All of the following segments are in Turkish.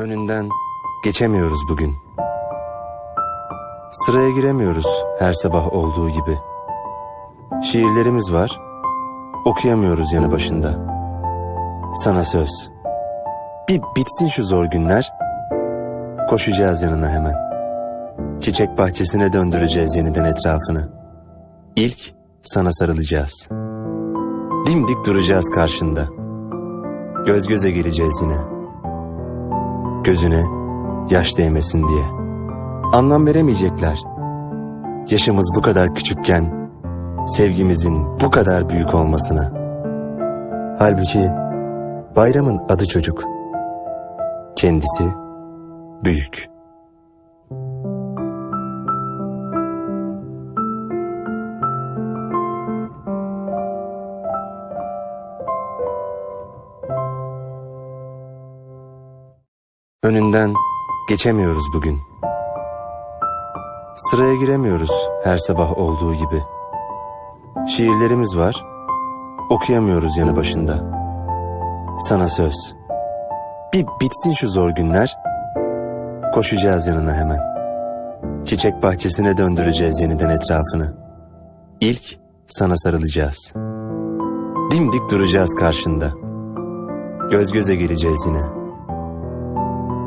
Önünden geçemiyoruz bugün. Sıraya giremiyoruz her sabah olduğu gibi. Şiirlerimiz var, okuyamıyoruz yanı başında. Sana söz. Bir bitsin şu zor günler, koşacağız yanına hemen. Çiçek bahçesine döndüreceğiz yeniden etrafını. İlk sana sarılacağız. Dimdik duracağız karşında. Göz göze geleceğiz yine. Gözüne yaş değmesin diye. Anlam veremeyecekler. Yaşımız bu kadar küçükken sevgimizin bu kadar büyük olmasına. Halbuki bayramın adı çocuk. Kendisi büyük. Önünden geçemiyoruz bugün. Sıraya giremiyoruz her sabah olduğu gibi. Şiirlerimiz var, okuyamıyoruz yanı başında. Sana söz. Bir bitsin şu zor günler, koşacağız yanına hemen. Çiçek bahçesine döndüreceğiz yeniden etrafını. İlk sana sarılacağız. Dimdik duracağız karşında. Göz göze geleceğiz yine.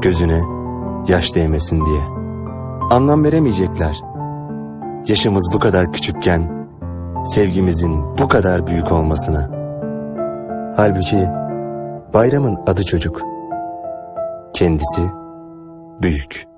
Gözüne yaş değmesin diye. Anlam veremeyecekler. Yaşımız bu kadar küçükken sevgimizin bu kadar büyük olmasına. Halbuki bayramın adı çocuk. Kendisi büyük.